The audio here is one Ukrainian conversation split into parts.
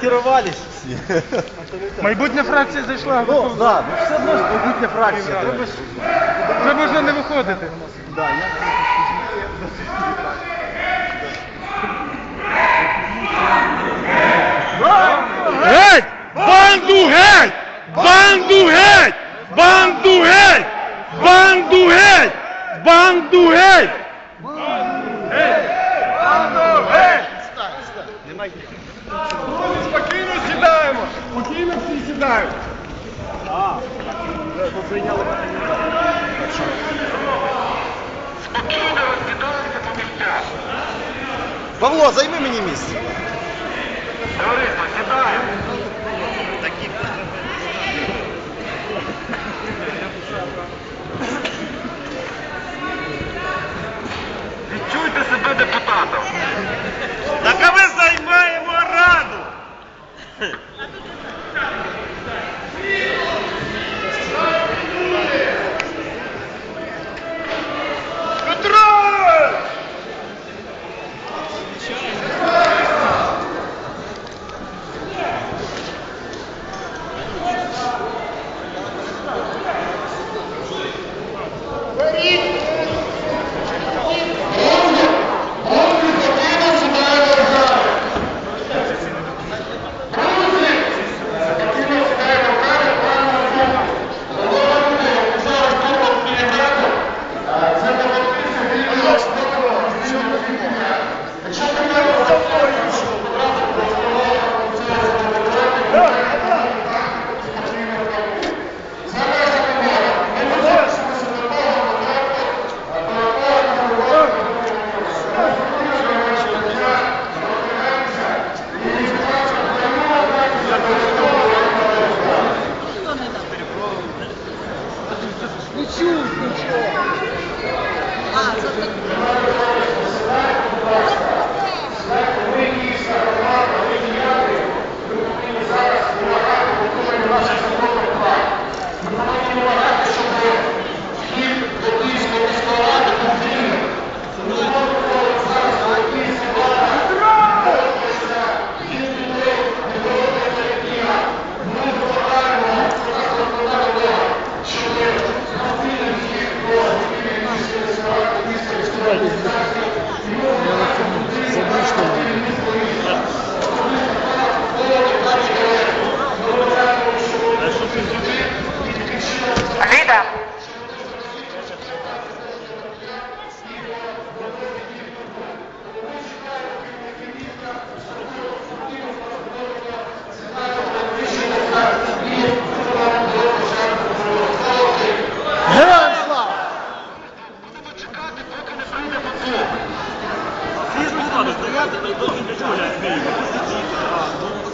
сортировались всі. Майбутня фракція зайшла. Ну, да, ну все одно ж майбутня фракція. Треба Вже можна не виходити. да, я... Геть! Банду геть! Банду геть! Банду геть! Банду геть! Банду геть! Друзі, спокійно сідаємо! Спокійно всі сідають! А, прийняли. Спокійно розкидалися по місцях. Павло, займи мені місце. Товариство, сідаємо.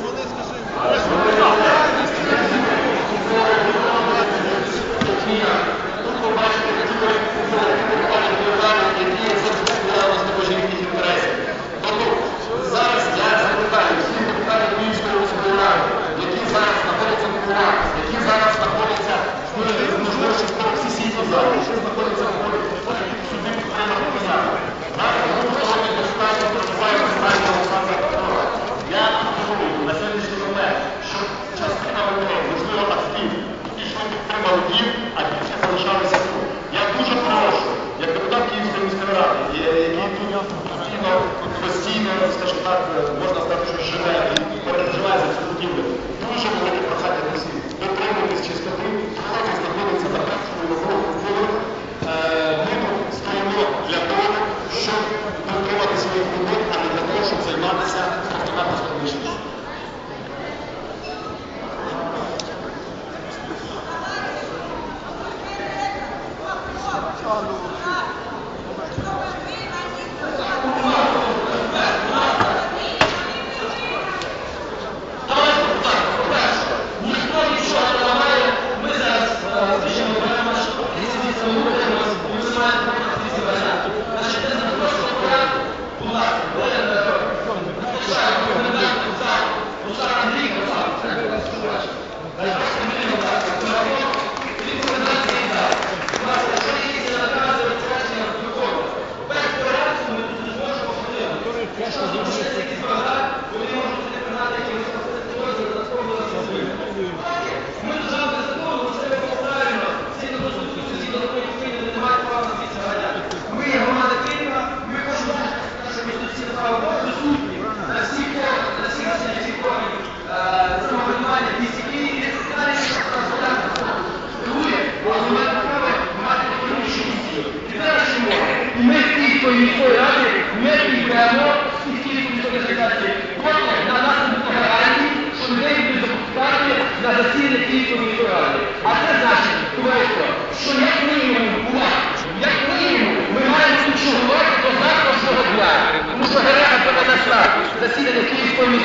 Вони скажи.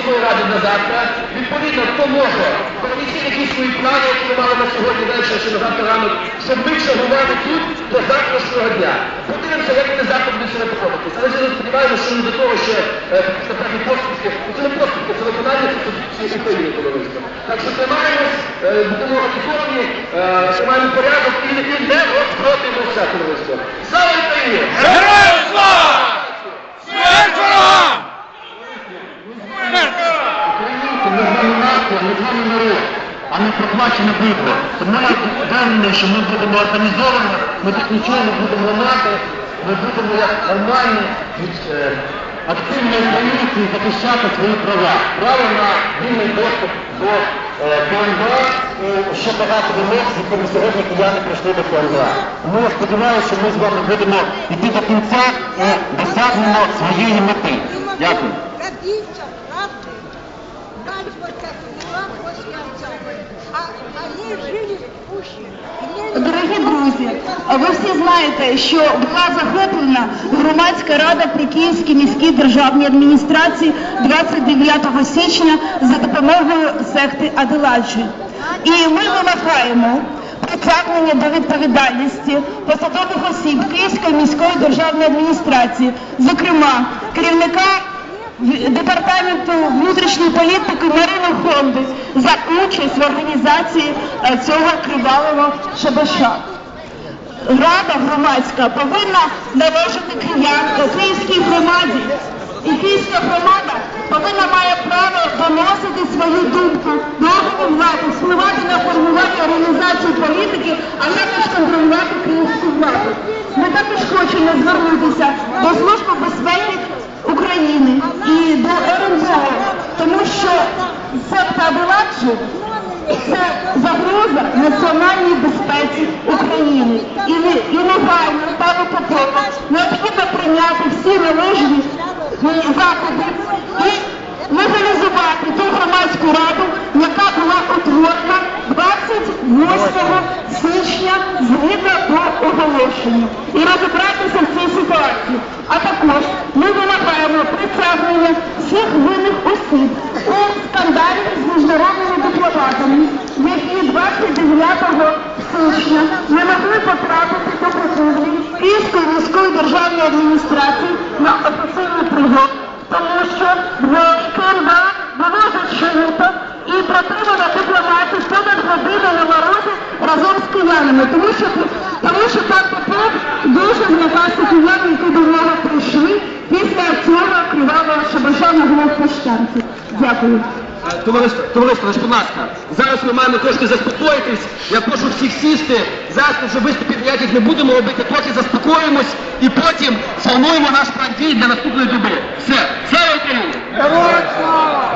Міської ради на завтра. Відповідно, хто може перенести якісь свої плани, які ми мали на сьогодні вечір чи на завтра ранок, щоб ми чергували тут до завтрашнього дня. Подивимося, як вони завтра будуть себе поводитися. Але я сподіваємося, що не до того, що е, певні поступки, це не поступки, це виконання Конституції України товариство. Так що тримаємось, е, будемо готові, е, тримаємо порядок і не розпротимося, товариство. Слава Україні! Героям слава! Смерть ворогам! Українці, ми з вами нація, ми з вами народ, а не проплачене бидло. Тому я впевнений, що ми будемо організовані, ми тут нічого не будемо ламати, ми будемо як нормальні, е, активні українці захищати свої права. Право на вільний доступ до е, КМДА, і ще багато вимог, з якими сьогодні кияни прийшли до КМДА. Тому я сподіваюся, що ми з вами будемо йти до кінця і досягнемо своєї мети. Дякую. Вот так после. А они жили в пуще. Дорогі друзі, ви всі знаєте, що була захоплена громадська рада при Київській міській державній адміністрації 29 січня за допомогою секти Аделаджі. І ми вимагаємо притягнення до відповідальності посадових осіб Київської міської державної адміністрації, зокрема керівника департаменту внутрішньої політики Марини Хонди за участь в організації е, цього кривавого шабаша. Рада громадська повинна належати киян, київській громаді. І київська громада повинна має право доносити свою думку до органів влади, впливати на формування І, і негайно пане Попова необхідно прийняти всі належні заходи і легалізувати ту громадську раду, яка була утворена 28 січня згідно до оголошення. І розібратися в цій ситуації. А також ми вимагаємо притягнення всіх винних осіб у скандалі з міжнародними дипломатами, які 29 січня не могли потрапити до будівлі Київської міської державної адміністрації на офіційний прийом, тому що в КМДА було зачинито і протримано дипломатів понад годину на морозі разом з киянами, тому що, тому що пан Попов дуже злякався киян, які до нього прийшли після цього кривавого шабаша на главпоштанці. Дякую. Товариство, товариство, будь ласка, зараз ми маємо трошки заспокоїтись. Я прошу всіх сісти. Зараз ми вже виступів ніяких не будемо робити, поки заспокоїмось і потім сформуємо наш план дій для наступної доби. Все, слава Україні! Героям слава!